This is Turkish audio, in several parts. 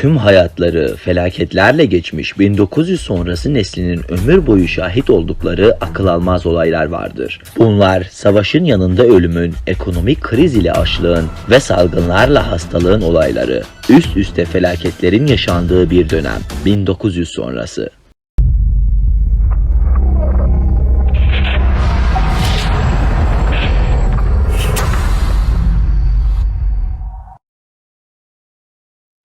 tüm hayatları felaketlerle geçmiş 1900 sonrası neslinin ömür boyu şahit oldukları akıl almaz olaylar vardır. Bunlar savaşın yanında ölümün, ekonomik kriz ile açlığın ve salgınlarla hastalığın olayları. Üst üste felaketlerin yaşandığı bir dönem 1900 sonrası.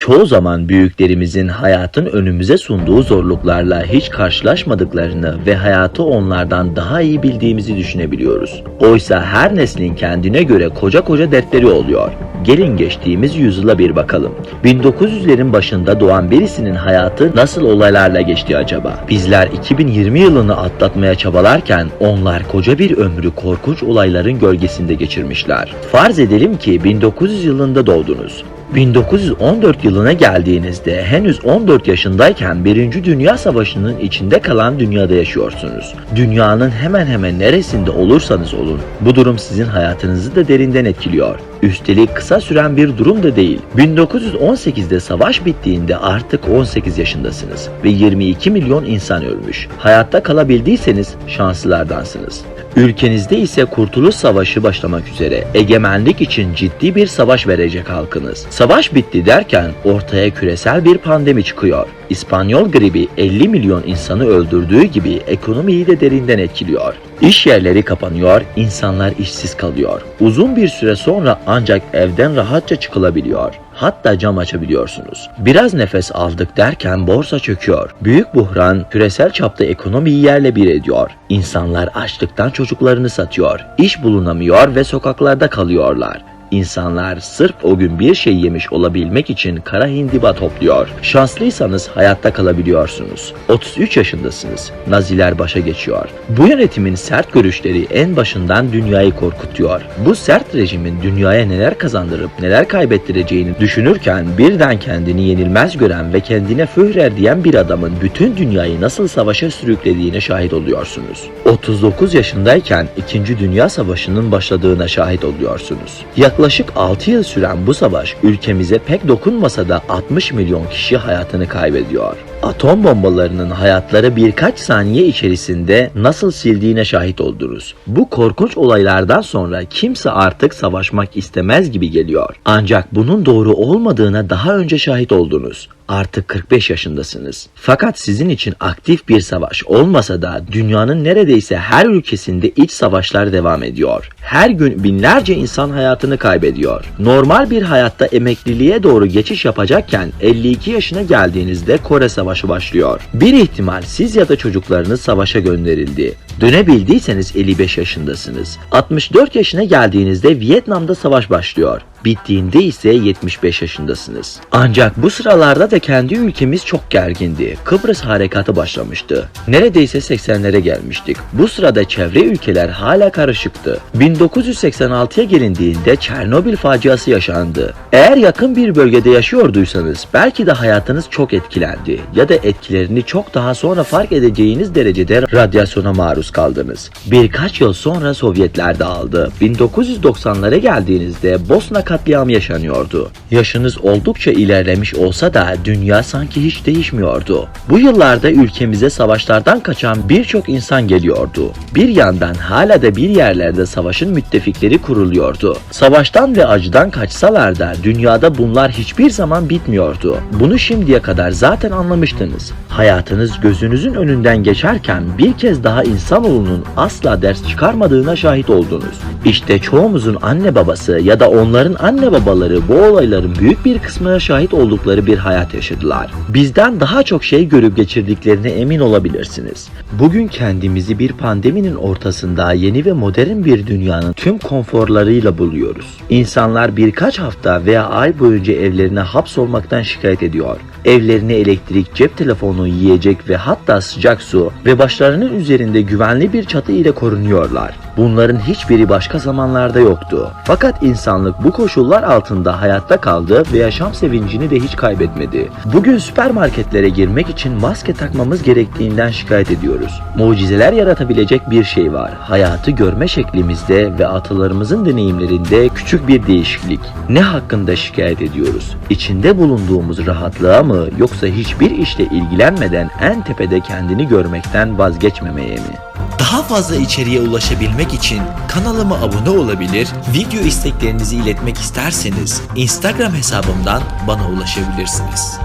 Çoğu zaman büyüklerimizin hayatın önümüze sunduğu zorluklarla hiç karşılaşmadıklarını ve hayatı onlardan daha iyi bildiğimizi düşünebiliyoruz. Oysa her neslin kendine göre koca koca dertleri oluyor. Gelin geçtiğimiz yüzyıla bir bakalım. 1900'lerin başında doğan birisinin hayatı nasıl olaylarla geçti acaba? Bizler 2020 yılını atlatmaya çabalarken onlar koca bir ömrü korkunç olayların gölgesinde geçirmişler. Farz edelim ki 1900 yılında doğdunuz. 1914 yılına geldiğinizde henüz 14 yaşındayken 1. Dünya Savaşı'nın içinde kalan dünyada yaşıyorsunuz. Dünyanın hemen hemen neresinde olursanız olun bu durum sizin hayatınızı da derinden etkiliyor. Üstelik kısa süren bir durum da değil. 1918'de savaş bittiğinde artık 18 yaşındasınız ve 22 milyon insan ölmüş. Hayatta kalabildiyseniz şanslılardansınız. Ülkenizde ise Kurtuluş Savaşı başlamak üzere. Egemenlik için ciddi bir savaş verecek halkınız. Savaş bitti derken ortaya küresel bir pandemi çıkıyor. İspanyol gribi 50 milyon insanı öldürdüğü gibi ekonomiyi de derinden etkiliyor. İş yerleri kapanıyor, insanlar işsiz kalıyor. Uzun bir süre sonra ancak evden rahatça çıkılabiliyor. Hatta cam açabiliyorsunuz. Biraz nefes aldık derken borsa çöküyor. Büyük buhran küresel çapta ekonomiyi yerle bir ediyor. İnsanlar açlıktan çocuklarını satıyor. İş bulunamıyor ve sokaklarda kalıyorlar. İnsanlar sırf o gün bir şey yemiş olabilmek için kara hindiba topluyor. Şanslıysanız hayatta kalabiliyorsunuz. 33 yaşındasınız. Naziler başa geçiyor. Bu yönetimin sert görüşleri en başından dünyayı korkutuyor. Bu sert rejimin dünyaya neler kazandırıp neler kaybettireceğini düşünürken birden kendini yenilmez gören ve kendine Führer diyen bir adamın bütün dünyayı nasıl savaşa sürüklediğine şahit oluyorsunuz. 39 yaşındayken 2. Dünya Savaşı'nın başladığına şahit oluyorsunuz. Yaklaşık 6 yıl süren bu savaş ülkemize pek dokunmasa da 60 milyon kişi hayatını kaybediyor. Atom bombalarının hayatları birkaç saniye içerisinde nasıl sildiğine şahit oldunuz. Bu korkunç olaylardan sonra kimse artık savaşmak istemez gibi geliyor. Ancak bunun doğru olmadığına daha önce şahit oldunuz. Artık 45 yaşındasınız. Fakat sizin için aktif bir savaş olmasa da dünyanın neredeyse her ülkesinde iç savaşlar devam ediyor. Her gün binlerce insan hayatını kaybediyor. Normal bir hayatta emekliliğe doğru geçiş yapacakken 52 yaşına geldiğinizde Kore Savaşı başlıyor. Bir ihtimal siz ya da çocuklarınız savaşa gönderildi. Dönebildiyseniz 55 yaşındasınız. 64 yaşına geldiğinizde Vietnam'da savaş başlıyor. Bittiğinde ise 75 yaşındasınız. Ancak bu sıralarda da kendi ülkemiz çok gergindi. Kıbrıs harekatı başlamıştı. Neredeyse 80'lere gelmiştik. Bu sırada çevre ülkeler hala karışıktı. 1986'ya gelindiğinde Çernobil faciası yaşandı. Eğer yakın bir bölgede yaşıyorduysanız belki de hayatınız çok etkilendi ya da etkilerini çok daha sonra fark edeceğiniz derecede radyasyona maruz kaldınız. Birkaç yıl sonra Sovyetler dağıldı. 1990'lara geldiğinizde Bosna katliamı yaşanıyordu. Yaşınız oldukça ilerlemiş olsa da dünya sanki hiç değişmiyordu. Bu yıllarda ülkemize savaşlardan kaçan birçok insan geliyordu. Bir yandan hala da bir yerlerde savaşın müttefikleri kuruluyordu. Savaştan ve acıdan kaçsalar da dünyada bunlar hiçbir zaman bitmiyordu. Bunu şimdiye kadar zaten anlamıştınız. Hayatınız gözünüzün önünden geçerken bir kez daha insanoğlunun asla ders çıkarmadığına şahit oldunuz. İşte çoğumuzun anne babası ya da onların anne babaları bu olayların büyük bir kısmına şahit oldukları bir hayat yaşadılar. Bizden daha çok şey görüp geçirdiklerine emin olabilirsiniz. Bugün kendimizi bir pandeminin ortasında yeni ve modern bir dünyanın tüm konforlarıyla buluyoruz. İnsanlar birkaç hafta veya ay boyunca evlerine hapsolmaktan şikayet ediyor. Evlerini elektrik, cep telefonu, yiyecek ve hatta sıcak su ve başlarının üzerinde güvenli bir çatı ile korunuyorlar. Bunların hiçbiri başka zamanlarda yoktu. Fakat insanlık bu koşullar altında hayatta kaldı ve yaşam sevincini de hiç kaybetmedi. Bugün süpermarketlere girmek için maske takmamız gerektiğinden şikayet ediyoruz. Mucizeler yaratabilecek bir şey var. Hayatı görme şeklimizde ve atalarımızın deneyimlerinde küçük bir değişiklik. Ne hakkında şikayet ediyoruz? İçinde bulunduğumuz rahatlığa mı yoksa hiçbir işle ilgilenmeden en tepede kendini görmekten vazgeçmemeye mi? Daha fazla içeriğe ulaşabilmek için kanalıma abone olabilir, video isteklerinizi iletmek isterseniz Instagram hesabımdan bana ulaşabilirsiniz.